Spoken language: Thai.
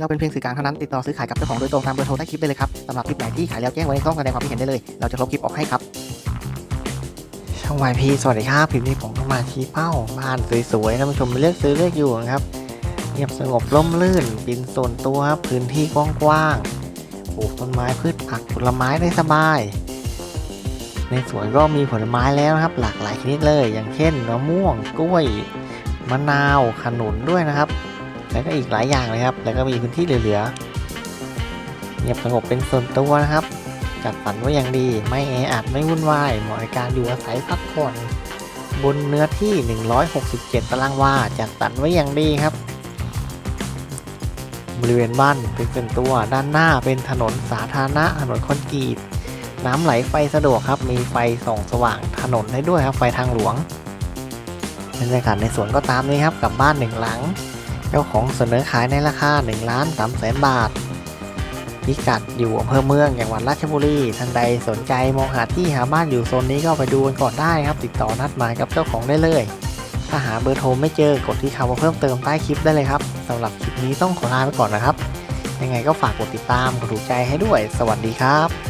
เราเป็นเพียงสื่อกลางเท่านั้นติดต่อซื้อขายกับเจ้าของโดยตรงตามเบอร์โทรใต้คลิปได้เลยครับสำหรับคลิปไหนที่ขายแล้วแจ้งไว้ในช่องแสดงความคิดเห็นได้เลย เราจะลบคลิปออกให้ครับ ช่องวายพีสวัสดีครับคลิปนี้ผมก็มาชี้เป้าบ้านสวยๆท่านผู้ชมเลือกซื้อเลือกอยู่นะครับเงียบสงบร่มรื่นเป็นส่วนตัวครับพื้นที่กว้างๆปลูกต้นไม้พืชผักผลไม้ได้สบาย ในสวนก็มีผลไม้แล้วนะครับ หลากหลายชนิดเลย อย่างเช่นมะม่วงกล้วยมะนาวขนุนด้วยนะครับ แล้วก็อีกหลายอย่างเลยครับ แล้วก็มีพื้นที่เหลือๆเงียบสงบเป็นส่วนตัวนะครับ จัดสรรไว้อย่างดี ไม่แออัดไม่วุ่นวายเหมาะในการอยู่อาศัยพักผ่อนบนเนื้อที่ 167 ตารางวา จัดสรรไว้อย่างดีครับ บริเวณบ้านเป็นส่วนตัวด้านหน้าเป็นถนนสาธารณะถนนคอนกรีต น้ำไหลไฟสะดวกครับ มีไฟส่องสว่างถนนได้ด้วยครับ ไฟทางหลวงบรรยากาศในสวนก็ตามนี้ครับ กับบ้านหนึ่งหลัง เจ้าของเสนอขายในราคา1ล้าน3แสนบาท พิกัดอยู่อำเภอเมืองจังหวัดราชบุรีท่านใดสนใจมองหาที่หาบ้านอยู่โซนนี้ก็ไปดูกันก่อนได้ครับ ติดต่อนัดหมายกับเจ้าของได้เลย ถ้าหาเบอร์โทรไม่เจอกดที่คำว่าเพิ่มเติมใต้คลิปได้เลยครับสำหรับคลิปนี้ต้องขอลาไปก่อนนะครับ ยังไงก็ฝากกดติดตามกดถูกใจให้ด้วย สวัสดีครับ